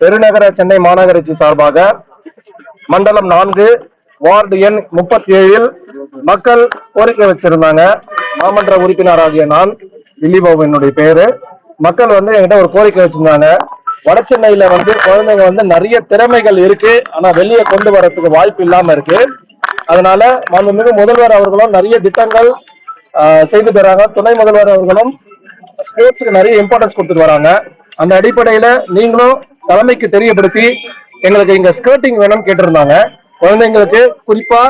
பெருநகர சென்னை மாநகராட்சி சார்பாக மண்டலம் நான்கு வார்டு எண் முப்பத்தி ஏழில் மக்கள் கோரிக்கை வச்சிருந்தாங்க. மாமன்ற உறுப்பினராகிய நான் திலீபாபு என்னுடைய பேரு மக்கள் வந்து என்கிட்ட ஒரு கோரிக்கை வச்சிருந்தாங்க. வட சென்னையில வந்து குழந்தைங்க வந்து நிறைய திறமைகள் இருக்கு. ஆனா வெளியே கொண்டு வரதுக்கு வாய்ப்பு இல்லாம இருக்கு. அதனால மாண்புமிகு முதல்வர் அவர்களும் நிறைய திட்டங்கள் செய்து தராங்க. துணை முதல்வர் அவர்களும் ஸ்போர்ட்ஸுக்கு நிறைய இம்பார்ட்டன்ஸ் கொடுத்துட்டு வராங்க. அந்த அடிப்படையில நீங்களும் தலைமைக்கு தெரியப்படுத்தி எங்களுக்கு இங்க ஸ்கர்ட்டிங் வேணும்னு கேட்டிருந்தாங்க. குழந்தைங்களுக்கு குறிப்பா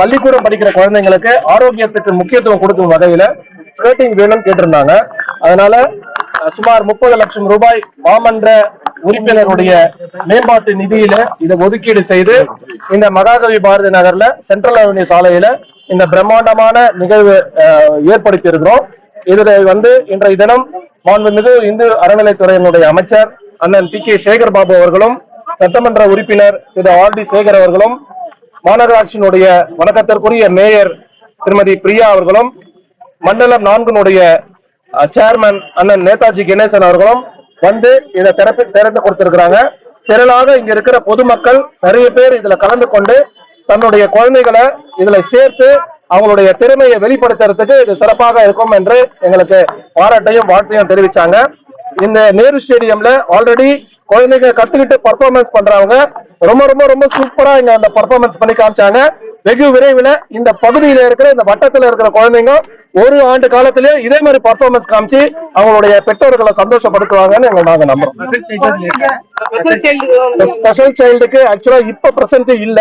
பள்ளிக்கூடம் படிக்கிற குழந்தைங்களுக்கு ஆரோக்கியத்துக்கு முக்கியத்துவம் கொடுக்கும் வகையில ஸ்கர்ட்டிங் வேணும்னு கேட்டிருந்தாங்க. அதனால சுமார் முப்பது லட்சம் ரூபாய் மாமன்ற உறுப்பினருடைய மேம்பாட்டு நிதியில இதை ஒதுக்கீடு செய்து இந்த மகாகவி பாரதி நகர்ல சென்ட்ரல் அவென்யூ சாலையில இந்த பிரம்மாண்டமான நிகழ்வு ஏற்படுத்தி இருக்கிறோம் இதனை வந்து இன்றைய தினம் மாண்புமிகு இந்து அறநிலைத்துறையினுடைய அமைச்சர் அண்ணன் பி கே சேகர் பாபு அவர்களும் சட்டமன்ற உறுப்பினர் திரு ஆர் டி சேகர் அவர்களும் மாநகராட்சியினுடைய வணக்கத்திற்குரிய மேயர் திருமதி பிரியா அவர்களும் மண்டலம் நான்கினுடைய சேர்மன் அண்ணன் நேதாஜி கணேசன் அவர்களும் வந்து இதை திறப்பு திறந்து கொடுத்திருக்கிறாங்க. திரளாக இங்க இருக்கிற பொதுமக்கள் நிறைய பேர் இதுல கலந்து கொண்டு தன்னுடைய குழந்தைகளை இதுல சேர்த்து அவங்களுடைய திறமையை வெளிப்படுத்துறதுக்கு இது சிறப்பாக இருக்கும் என்று எங்களுக்கு பாராட்டையும் வாழ்த்தையும் தெரிவிச்சாங்க. இந்த நேரு ஸ்டேடியம்ல ஆல்ரெடி குழந்தைங்க கத்துக்கிட்டு பர்ஃபார்மன்ஸ் பண்றவங்க ரொம்ப ரொம்ப ரொம்ப சூப்பரா இங்க அந்த பர்ஃபார்மன்ஸ் பண்ணி காமிச்சாங்க. வெகு விரைவில் இந்த பகுதியில இருக்கிற இந்த வட்டத்துல இருக்கிற குழந்தைங்க ஒரு ஆண்டு காலத்திலேயே இதே மாதிரி பர்ஃபார்மன்ஸ் காமிச்சு அவங்களுடைய பெற்றோர்களை சந்தோஷப்படுத்துவாங்கன்னு எங்க நாங்க நம்புறோம். ஸ்பெஷல் சைல்டுக்கு ஆக்சுவலா இப்ப பிரசன்ட் இல்ல.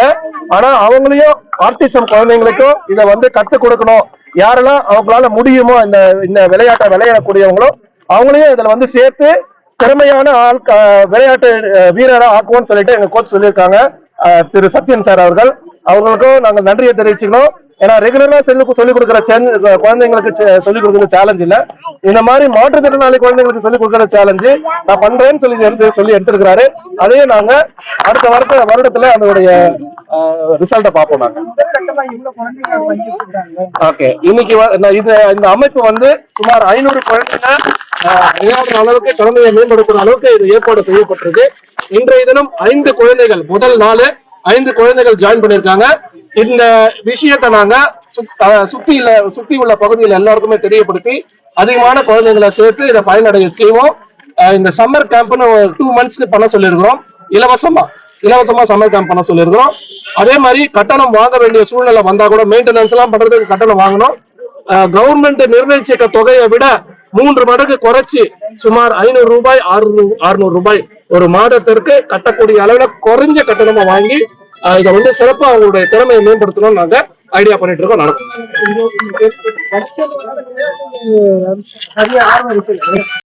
ஆனா அவங்களையும் ஆர்டிசம் குழந்தைங்களுக்கும் இத வந்து கத்து கொடுக்கணும். யாரெல்லாம் அவங்களால முடியுமோ இந்த இந்த விளையாட்டை விளையாடக்கூடியவங்களோ அவங்களையும் இதுல வந்து சேர்த்து திறமையான ஆள் விளையாட்டு அஹ், வீரரா ஆக்குவோம்னு சொல்லிட்டு எங்க கோச் சொல்லியிருக்காங்க. திரு சத்யன் சார் அவர்கள். அவங்களுக்கும் நாங்கள் நன்றியை தெரிவிச்சுக்கணும். ஏன்னா ரெகுலரா சொல்லி சொல்லிக் கொடுக்குற குழந்தைங்களுக்கு செ- சொல்லிக் கொடுக்குற சேலஞ்ச் இல்ல. இந்த மாதிரி மாற்றுத்திறனாளி குழந்தைங்களுக்கு சொல்லிக் கொடுக்குற சேலஞ்சு நான் பண்றேன்னு சொல்லி எடுத்து சொல்லி எடுத்திருக்கிறாரு. அதையும் நாங்க அடுத்த வருட வருடத்துல அதனுடைய ரிசல்ட்டை பார்ப்போம் நாங்க. ஓகே. இன்னைக்கு இந்த- இது இந்த அமைப்பு வந்து சுமார் ஐநூறு குழந்தைங்க விளையாடுற அளவுக்கு குழந்தைய மேம்படுத்துற அளவுக்கு இது ஏற்பாடு செய்யப்பட்டிருக்கு. இன்றைய தினம் ஐந்து குழந்தைகள் முதல் நாள் ஐந்து குழந்தைகள் ஜாயின் பண்ணியிருக்காங்க. இந்த விஷயத்தை நாங்க சுத்- சுத்தி உள்ள சுத்தி உள்ள பகுதியில் எல்லாருக்குமே தெரியப்படுத்தி அதிகமான குழந்தைங்களை சேர்த்து இதை பயனடைய செய்வோம். இந்த சம்மர் கேம்ப்னு ஒரு டூ மந்த்ஸ்க்கு பண்ண சொல்லியிருக்கிறோம். இலவசமா இலவசமா சம்மர் கேம்ப் பண்ண சொல்லியிருக்கிறோம். அதே மாதிரி கட்டணம் வாங்க வேண்டிய சூழ்நிலை வந்தா கூட மெயின்டெனன்ஸ் எல்லாம் பண்றதுக்கு கட்டணம் வாங்கணும். கவர்மெண்ட் நிர்ணயிச்சிருக்க தொகையை விட மூன்று மடங்கு குறைச்சி சுமார் ஐநூறு ரூபாய் அறுநூறு அறுநூறு ரூபாய் ஒரு மாதத்திற்கு கட்டக்கூடிய அளவுல குறைஞ்ச கட்டணமா வாங்கி இதை வந்து சிறப்பா அவங்களுடைய திறமையை மேம்படுத்தணும்னு நாங்க ஐடியா பண்ணிட்டு இருக்கோம் நடக்கும்